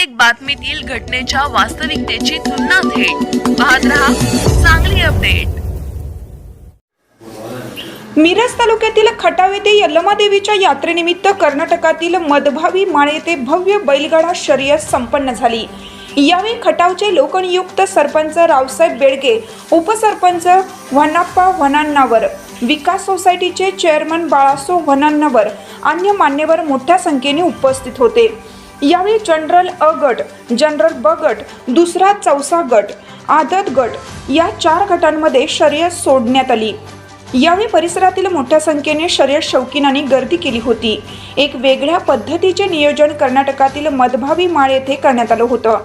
प्रत्येक बातमीतील घटनेच्या वास्तविकतेची तुलना थेट. पाहत रहा चांगली अपडेट. मिरज तालुक्यातील खटाव येथे यल्लमा देवीच्या यात्रेनिमित्त कर्नाटकातील मदभावी माळ येथे भव्य बैलगाडा शर्यत संपन्न झाली. यावेळी खटावचे लोकनियुक्त सरपंच रावसाहेब बेडगे उपसरपंच वनाप्पा वनांनावर विकास सोसायटीचे चेअरमन बाळासो वनांनावर अन्य मान्यवर मोठ्या संख्येने उपस्थित होते. यावेळी जनरल अ गट जनरल ब गट दुसरा चौसा गट आदत गट या चार गटांमध्ये शर्यत सोडण्यात आली. यावेळी परिसरातील मोठ्या संख्येने शर्यत शौकीनांनी गर्दी केली होती. एक वेगळ्या पद्धतीचे नियोजन कर्नाटकातील मधभावी माळ येथे करण्यात आलं होतं.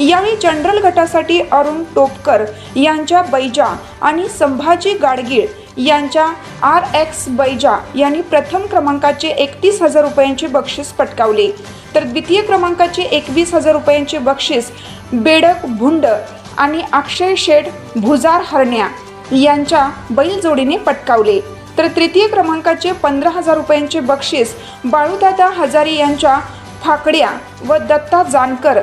यावेळी जनरल गटासाठी अरुण टोपकर यांच्या बैजा आणि संभाजी गाडगीळ यांच्या आर एक्स बैजा यांनी प्रथम क्रमांकाचे एकतीस हजार रुपयांचे बक्षीस पटकावले. तर द्वितीय क्रमांकाचे एकवीस हजार रुपयांचे बक्षीस बेडक भुंड आणि अक्षय शेठ भुजार हरण्या यांच्या बैलजोडीने पटकावले. तर तृतीय क्रमांकाचे पंधरा हजार रुपयांचे बक्षीस बाळूदादा हजारे यांच्या फाकड्या व दत्ता जानकर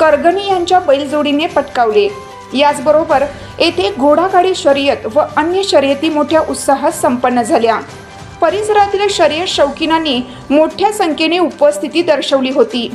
करगणी यांच्या बैलजोडीने पटकावले. याचबरोबर येथे घोडागाडी शर्यत व अन्य शर्यती मोठ्या उत्साहात संपन्न झाल्या. परिसरातील शर्यत शौकीनांनी मोठ्या संख्येने उपस्थिती दर्शवली होती.